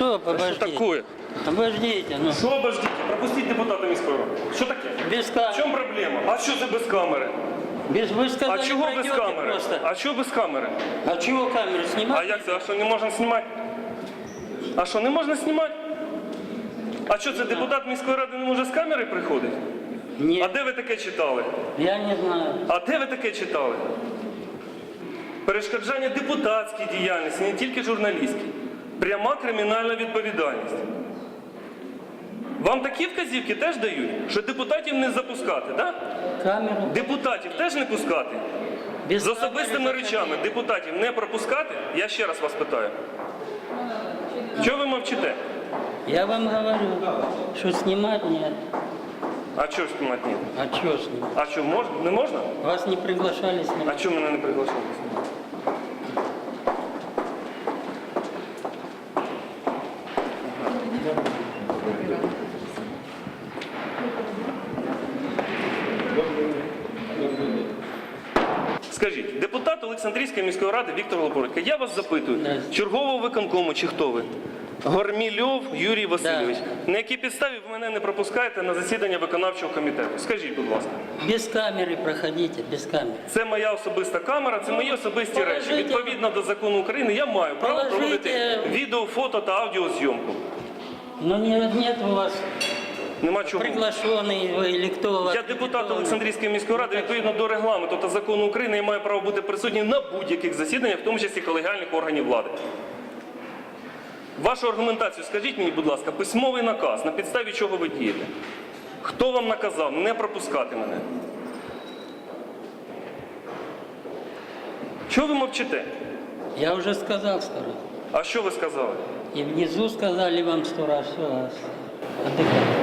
Что обождите. такое? Обождите, ну, Що обождіть? Пропустіть депутата міської ради. Що таке? без В камеры. чому проблема? А що це без камери? Без, вы А сказали, чого без пройдете камери? просто. А чого без камери? А чего камеру А снимать? як це? А що не можна знімати? А що, не можна знімати? А що це депутат міської ради не може з камери приходити? А Нет, де ви таке читали? я не знаю. А де ви таке читали? Перешкоджання депутатській діяльності, не тільки журналістській. Пряма кримінальна відповідальність. Вам такі вказівки теж дають, що депутатів не запускати, так? Камеру. Депутатів теж не пускати? Без З особистими речами депутатів не пропускати? Я ще раз вас питаю. Чого ви мовчите? Я вам говорю, что снимать нет. А чого ж знімати ні? А что снимать? А що, можна? Не можна? Вас не приглашали А снимать. чого мене не приглашали Скажіть, депутат Олександрійської міської ради Віктор Лопородько, я вас запитую, Здрасте. чергового виконкому чи хто ви? Гормільов Юрій Васильович. Да. На якій підставі ви мене не пропускаєте на засідання виконавчого комітету? Скажіть, будь ласка. Без камеры проходите, без камеры. Це моя особиста камера, це мої особисті речі. Положите- Відповідно до закону України, я маю право Положите- проводити відео, фото та аудіозйомку. Но нет, нет у вас Нема чого. приглашенный вы или кто у вас. Я депутат аккредитованный. Олександрійської міської ради, відповідно до регламенту та закону України, я маю право бути присутнім на будь-яких засіданнях, в тому числі колегіальних органів влади. Вашу аргументацію скажіть мені, будь ласка, письмовий наказ, на підставі чого ви дієте? Хто вам наказав не пропускати мене? Чого ви мовчите? Я уже сказал сто раз. А що ви сказали? И внизу сказали вам сто раз, все, отдыхайте.